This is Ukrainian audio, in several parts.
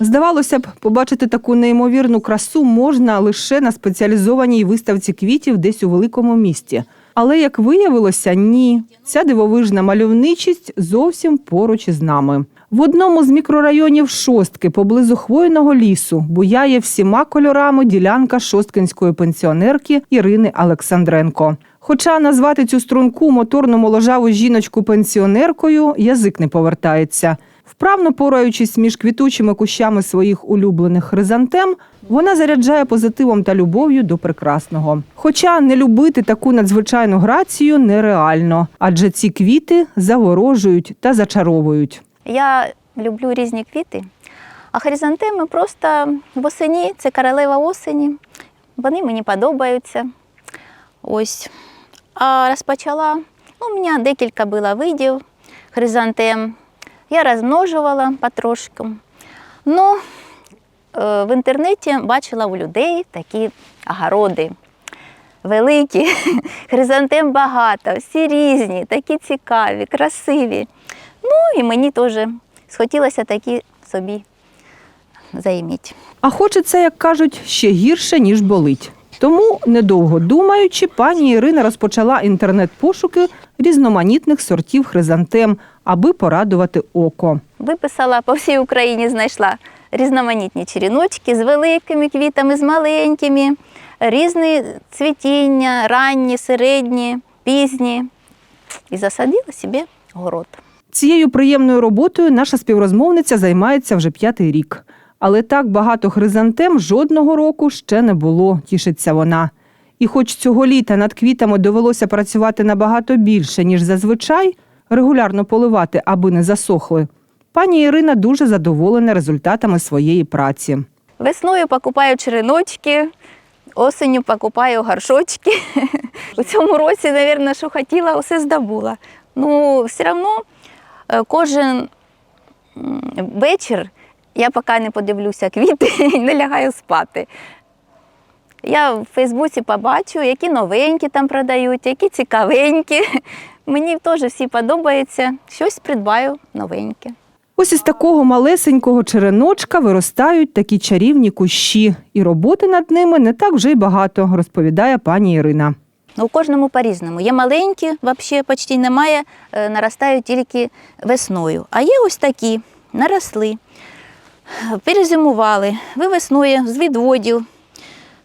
Здавалося б, побачити таку неймовірну красу можна лише на спеціалізованій виставці квітів десь у великому місті. Але як виявилося, ні, ця дивовижна мальовничість зовсім поруч із нами. В одному з мікрорайонів шостки поблизу хвойного лісу буяє всіма кольорами ділянка шосткинської пенсіонерки Ірини Олександренко. Хоча назвати цю струнку моторну моложаву жіночку пенсіонеркою язик не повертається. Вправно пораючись між квітучими кущами своїх улюблених хризантем, вона заряджає позитивом та любов'ю до прекрасного. Хоча не любити таку надзвичайну грацію нереально, адже ці квіти заворожують та зачаровують. Я люблю різні квіти, а хризантеми просто восені, це королева осені. Вони мені подобаються. Ось. А розпочала, ну, у мене декілька було видів хризантем. Я розмножувала потрошку. Ну, е, в інтернеті бачила у людей такі огороди великі, хризантем багато, всі різні, такі цікаві, красиві. Ну і мені теж схотілося такі собі заіміть. А хочеться, як кажуть, ще гірше, ніж болить. Тому, недовго думаючи, пані Ірина розпочала інтернет-пошуки різноманітних сортів хризантем, аби порадувати око. Виписала по всій Україні, знайшла різноманітні черіночки з великими квітами, з маленькими, різні цвітіння, ранні, середні, пізні. І засадила собі город. Цією приємною роботою наша співрозмовниця займається вже п'ятий рік. Але так багато хризантем жодного року ще не було, тішиться вона. І хоч цього літа над квітами довелося працювати набагато більше, ніж зазвичай, регулярно поливати, аби не засохли, пані Ірина дуже задоволена результатами своєї праці. Весною покупаю череночки, осенью покупаю горшочки. У цьому році, мабуть, що хотіла, все здобула. Ну, все одно е, кожен вечір я поки не подивлюся квіти і не лягаю спати. Я в Фейсбуці побачу, які новенькі там продають, які цікавенькі. Мені теж всі подобається. Щось придбаю новеньке. Ось із такого малесенького череночка виростають такі чарівні кущі, і роботи над ними не так вже й багато, розповідає пані Ірина. Ну, У кожному по-різному. Є маленькі, взагалі почти немає, е, наростають тільки весною. А є ось такі, наросли, перезимували. Ви весною з відводів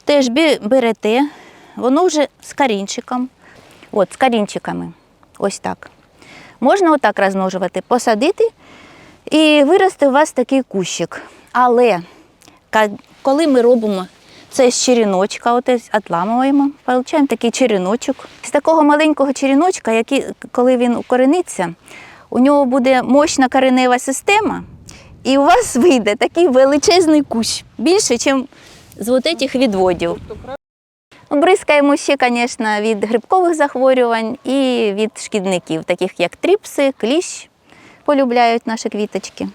теж берете, воно вже з корінчиком. От, з корінчиками. Ось так. Можна отак розмножувати, посадити і виросте у вас такий кущик. Але коли ми робимо це з черіночка, от отламуємо, отримуємо такий черіночок. З такого маленького черіночка, який, коли він укорениться, у нього буде мощна коренева система, і у вас вийде такий величезний кущ, більше, ніж з от цих відводів. Ну, Бризкаємо ще, звісно, від грибкових захворювань і від шкідників, таких як тріпси, кліщ полюбляють наші квіточки.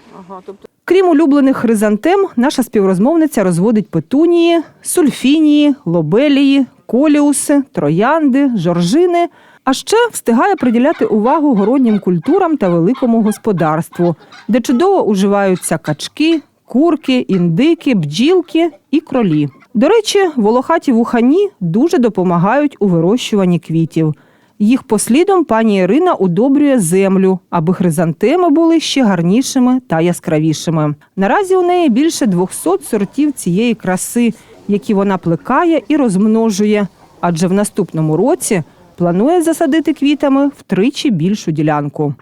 Крім улюблених хризантем, наша співрозмовниця розводить петунії, сульфінії, лобелії, коліуси, троянди, жоржини. А ще встигає приділяти увагу городнім культурам та великому господарству, де чудово уживаються качки, курки, індики, бджілки і кролі. До речі, волохаті вухані дуже допомагають у вирощуванні квітів. Їх послідом пані Ірина удобрює землю, аби хризантеми були ще гарнішими та яскравішими. Наразі у неї більше 200 сортів цієї краси, які вона плекає і розмножує. Адже в наступному році планує засадити квітами втричі більшу ділянку.